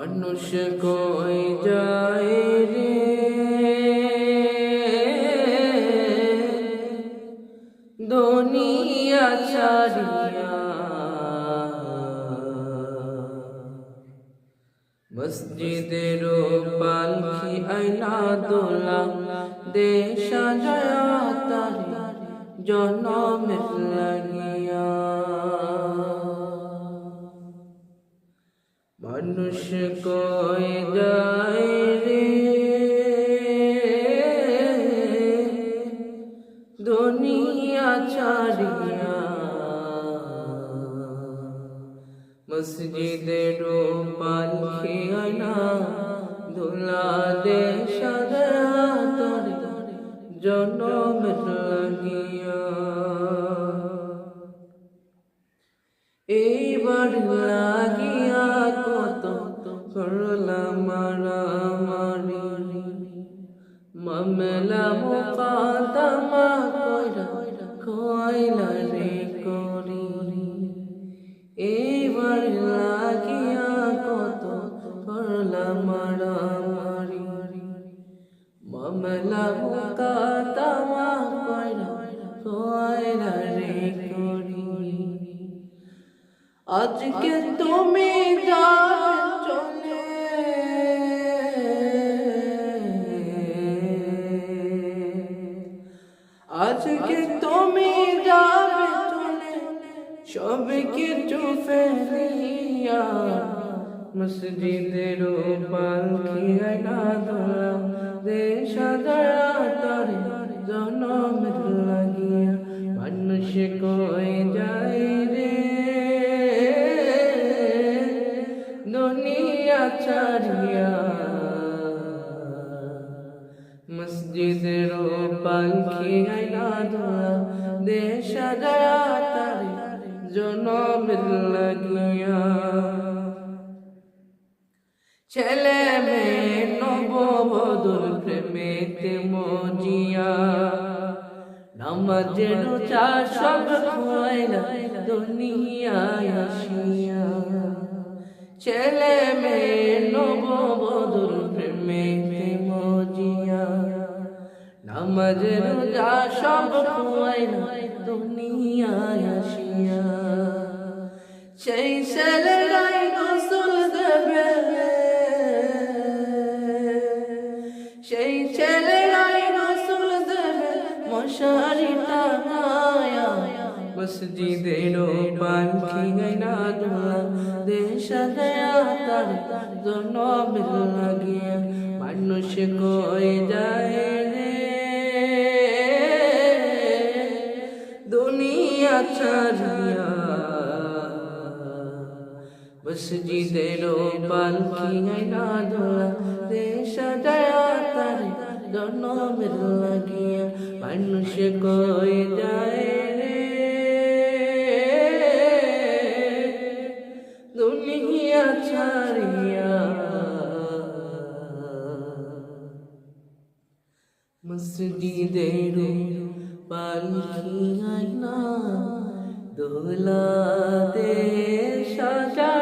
মানুষ কই যায় রে? দুনিয়া ছাড়িয়া মসজিদের পালকি আইনা দোলা দেশা জয়া তারে, জনমের লাগিয়া মানুষ কই যায় রে? দুনিয়া ছাড়িয়া মসজিদের পালকি আনা দুলা দে সাদা তরে এইবার লাগিয়া কত করলাম মারামারি। মামলা মোকাদমা কইরা কইলা রে করি। এইবার লাগিয়া কত করলাম মারামারি। মামলা মোকাদমা কইরা কইলা রে করি। আজকে তুমি চলে আজকে তুমি যাবে চলে। সব কিছু ফেলিয়া। মসজিদের পালকি ধরা। দেশা দুনিয়া ছাড়িয়া মসজিদের পালকি আইনা ধরা দেশা দয়া তরে জনমের লাগিয়া ছেলে মেয়ে নববধুর প্রেমেতে মজিয়া নামাজ রোজা সব খোয়াইলা দুনিয়ায় আসিয়া ছেলে মেয়ে নববধুর প্রেমে মজিয়া। নামাজ রোজা সব খুয়াই দুনিয়া আসিয়া। সেই ছেলেরাই গোসল মসজিদের পালকি গাইনা দোলা দেশা দেয়া তার জনমের লাগিয়া মানুষ কই যায় রে দুনিয়া ছাড়িয়া মসজিদের পালকি আইনা ধরা দেশা দয়া তারে জনমের লাগিয়া দুনিয়া ছাড়িয়া। মসজিদের পালকি আইনা দোলা দে সাজা